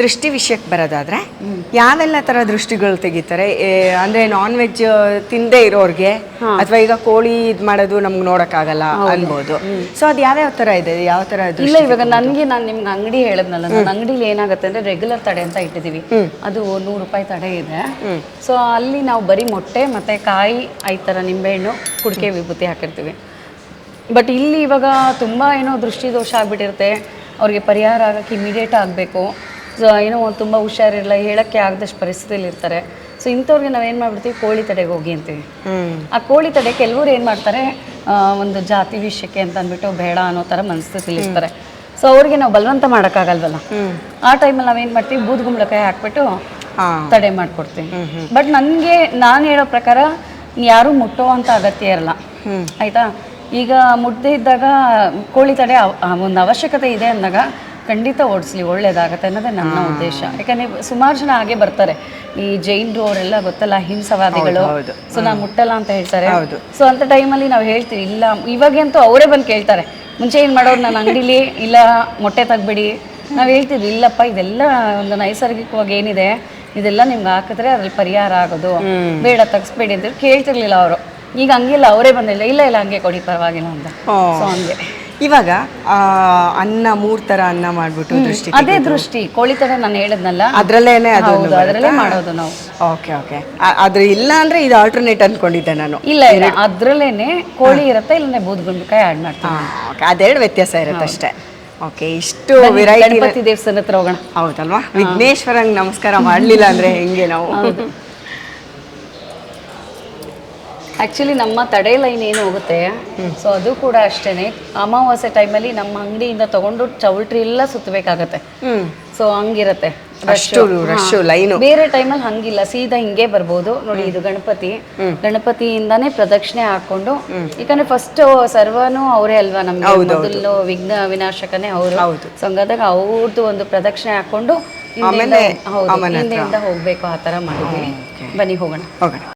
ದೃಷ್ಟಿ ವಿಷಯಕ್ಕೆ ಬರೋದಾದ್ರೆ ಯಾವೆಲ್ಲ ತರ ದೃಷ್ಟಿಗಳು ತೆಗಿತಾರೆ? ಅಂದರೆ ನಾನ್ ವೆಜ್ ತಿಂದೇ ಇರೋರಿಗೆ ಅಥವಾ ಈಗ ಕೋಳಿ ಇದು ಮಾಡೋದು ನಮ್ಗೆ ನೋಡೋಕ್ಕಾಗಲ್ಲ ಅನ್ಬೋದು. ಸೊ ಅದು ಯಾವ್ಯಾವ ತರ ಇದೆ? ಯಾವ ತರ ದೃಷ್ಟಿ ಇಲ್ಲ ಇವಾಗ ನನಗೆ ನಾನು ನಿಮ್ಗೆ ಅಂಗಡಿ ಹೇಳದ್ನಲ್ಲ ನನ್ನ ಅಂಗಡಿಲಿ ಏನಾಗುತ್ತೆ ಅಂದ್ರೆ ರೆಗ್ಯುಲರ್ ತಡೆ ಅಂತ ಇಟ್ಟಿದ್ದೀವಿ ಅದು ನೂರು ರೂಪಾಯಿ ತಡೆ ಇದೆ. ಸೊ ಅಲ್ಲಿ ನಾವು ಬರೀ ಮೊಟ್ಟೆ ಮತ್ತೆ ಕಾಯಿ ಐ ಥರ ನಿಂಬೆಹಣ್ಣು ಕುಡಿಕೆ ವಿಭೂತಿ ಹಾಕಿರ್ತೀವಿ. ಬಟ್ ಇಲ್ಲಿ ಇವಾಗ ತುಂಬ ಏನೋ ದೃಷ್ಟಿ ದೋಷ ಆಗ್ಬಿಟ್ಟಿರುತ್ತೆ. ಅವ್ರಿಗೆ ಪರಿಹಾರ ಆಗೋಕ್ಕೆ ಇಮಿಡಿಯೇಟ್ ಆಗಬೇಕು. ಸೊ ಏನೋ ತುಂಬ ಹುಷಾರಿರಲ್ಲ ಹೇಳಕ್ಕೆ ಆಗದಷ್ಟು ಪರಿಸ್ಥಿತಿಯಲ್ಲಿ ಇರ್ತಾರೆ. ಸೊ ಇಂಥವ್ರಿಗೆ ಏನು ಮಾಡ್ಬಿಡ್ತೀವಿ? ಕೋಳಿ ತಡೆಗೆ ಹೋಗಿ ಅಂತೀವಿ. ಆ ಕೋಳಿ ತಡೆ ಕೆಲವರು ಏನು ಮಾಡ್ತಾರೆ? ಒಂದು ಜಾತಿ ವಿಷಯಕ್ಕೆ ಅಂತ ಅಂದ್ಬಿಟ್ಟು ಬೇಡ ಅನ್ನೋ ಥರ ಮನಸ್ಥಿತಿಲಿ ಇರ್ತಾರೆ. ಸೊ ಅವ್ರಿಗೆ ನಾವು ಬಲವಂತ ಮಾಡೋಕ್ಕಾಗಲ್ವಲ್ಲ? ಆ ಟೈಮಲ್ಲಿ ನಾವೇನು ಮಾಡ್ತೀವಿ? ಬೂದ್ಗುಂಬಳಕಾಯಿ ಹಾಕ್ಬಿಟ್ಟು ತಡೆ ಮಾಡಿಕೊಡ್ತೀವಿ. ಬಟ್ ನನಗೆ ನಾನು ಹೇಳೋ ಪ್ರಕಾರ ಯಾರು ಮುಟ್ಟೋ ಅಂತ ಅಗತ್ಯ ಇರಲ್ಲ. ಆಯಿತಾ? ಈಗ ಮುಟ್ಟದೇ ಇದ್ದಾಗ ಕೋಳಿ ತಡೆ ಒಂದು ಅವಶ್ಯಕತೆ ಇದೆ ಅಂದಾಗ ಖಂಡಿತ ಓಡಿಸ್ಲಿ ಒಳ್ಳೇದಾಗತ್ತೆ ಅನ್ನೋದೇ ನನ್ನ ಉದ್ದೇಶ. ಯಾಕಂದ್ರೆ ಸುಮಾರು ಜನ ಹಾಗೆ ಬರ್ತಾರೆ. ಈ ಜೈನ್ರು ಅವರೆಲ್ಲ ಗೊತ್ತಲ್ಲ ಹಿಂಸವಾದಿಗಳು. ಸೊ ನಾವು ಮುಟ್ಟಲ್ಲ ಅಂತ ಹೇಳ್ತಾರೆ. ಹೌದು. ಸೊ ಅಂತ ಟೈಮಲ್ಲಿ ನಾವು ಹೇಳ್ತೀವಿ ಇಲ್ಲ ಇವಾಗಂತೂ ಅವರೇ ಬಂದು ಕೇಳ್ತಾರೆ. ಮುಂಚೆ ಏನು ಮಾಡೋರು ನನ್ನ ಅಂಗಡಿಲಿ ಇಲ್ಲ ಮೊಟ್ಟೆ ತೆಗ್ಬಿಡಿ. ನಾವು ಹೇಳ್ತಿದ್ವಿ ಇಲ್ಲಪ್ಪ ಇದೆಲ್ಲ ಒಂದು ನೈಸರ್ಗಿಕವಾಗಿ ಏನಿದೆ ಇದೆಲ್ಲ ನಿಮ್ಗೆ ಹಾಕಿದ್ರೆ ಅದ್ರಲ್ಲಿ ಪರಿಹಾರ ಆಗೋದು. ಬೇಡ ತಗ್ಸ್ಬೇಡಿ ಅಂತ ಕೇಳ್ತಿರ್ಲಿಲ್ಲ ಅವರು. ಈಗ ಹಂಗಿಲ್ಲ ಅವರೇ ಬಂದಿಲ್ಲ. ಇಲ್ಲ ಇಲ್ಲ ಹಂಗೆ ಕೊಡಿ ಪರವಾಗಿಲ್ಲ ಅಂತ. ಸೊ ಹಂಗೆ. ಇವಾಗ ಅನ್ನ ಮೂರ್ ತರ ಅನ್ನ ಮಾಡ್ಬಿಟ್ಟು ದೃಷ್ಟಿ ಅದೇ ದೃಷ್ಟಿ ಕೋಳಿ ತರ ನಾನು ಹೇಳದ್ನಲ್ಲ? ಅದ್ರಲ್ಲೇನೆ ಅದು ಅದರಲ್ಲೇ ಮಾಡೋದು ನಾವು. ಓಕೆ ಓಕೆ ಅದ್ರ ಇಲ್ಲ ಅಂದ್ರೆ ಇದು ಆಲ್ಟರ್ನೇಟ್ ಅನ್ಕೊಂಡಿದ್ದೆ ನಾನು. ಇಲ್ಲ ಇಲ್ಲ ಅದ್ರಲ್ಲೇನೆ ಕೋಳಿ ಇರುತ್ತೆ ಇಲ್ಲನೆ ಬೂದ್ಗುಂಬಳಕಾಯಿ ಆಡ್ ಮಾಡ್ತೀನಿ ಓಕೆ ಅದೆರಡು ವ್ಯತ್ಯಾಸ ಇರುತ್ತೆ ಅಷ್ಟೇ. ಓಕೆ ಇಷ್ಟು ವೆರೈಟಿ ಗಣಪತಿ ದೇವಸ್ಥಾನ ಹತ್ರ ಹೋಗೋಣ. ಹೌದಲ್ವಾ? ವಿಘ್ನೇಶ್ವರಂಗ್ ನಮಸ್ಕಾರ ಮಾಡ್ಲಿಲ್ಲ ಅಂದ್ರೆ ಹೆಂಗೆ ನಾವು? ಆ್ಯಕ್ಚುಲಿ ನಮ್ಮ ತಡೆ ಲೈನ್ ಏನು ಹೋಗುತ್ತೆ? ಸೊ ಅದು ಕೂಡ ಅಷ್ಟೇನೆ. ಅಮಾವಾಸ್ಯೆ ಟೈಮಲ್ಲಿ ನಮ್ಮ ಅಂಗಡಿಯಿಂದ ತಗೊಂಡು ಚೌಲ್ಟ್ರಿ ಎಲ್ಲ ಸುತ್ತಬೇಕಾಗತ್ತೆ ಸೊ ಹಂಗಿರತ್ತೆ. ಅಷ್ಟು. ಬೇರೆ ಟೈಮಲ್ಲಿ ಹಂಗಿಲ್ಲ. ಸೀದಾ ಹಿಂಗೆ ಬರ್ಬೋದು. ನೋಡಿ ಇದು ಗಣಪತಿ. ಗಣಪತಿಯಿಂದಾನೇ ಪ್ರದಕ್ಷಿಣೆ ಹಾಕೊಂಡು ಯಾಕಂದ್ರೆ ಫಸ್ಟ್ ಸರ್ವನು ಅವರೇ ಅಲ್ವಾ ನಮ್ಗೆ? ಮೊದಲು ವಿಘ್ನ ವಿನಾಶಕನೇ ಅವರು. ಹೌದು. ಸೊ ಹಂಗಾದಾಗ ಅವ್ರದ್ದು ಒಂದು ಪ್ರದಕ್ಷಿಣೆ ಹಾಕೊಂಡು ಹಿಂದೆಯಿಂದ- ಹೋಗ್ಬೇಕು ಆ ತರ ಮಾಡಿದ್ವಿ ಬನ್ನಿ ಹೋಗೋಣ. ಹೋಗೋಣ.